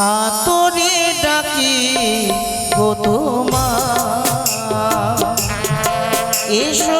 সাতরে ডাকি গো তোমা এসো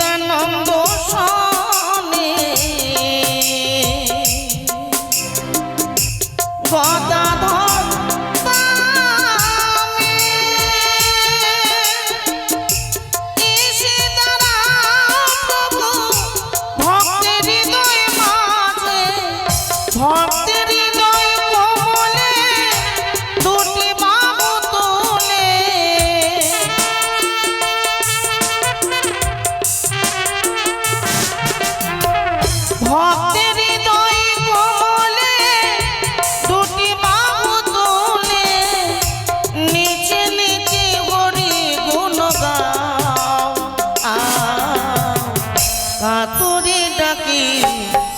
তোরে ডাকি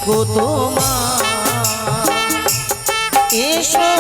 গো তোমা এসো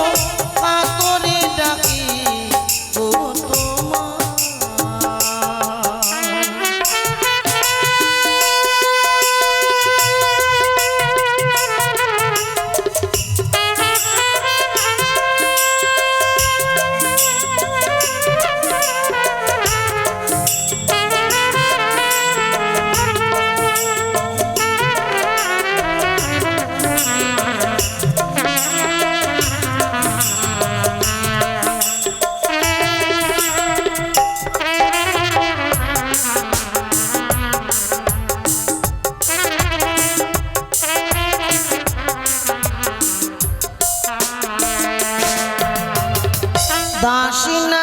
দাসিনা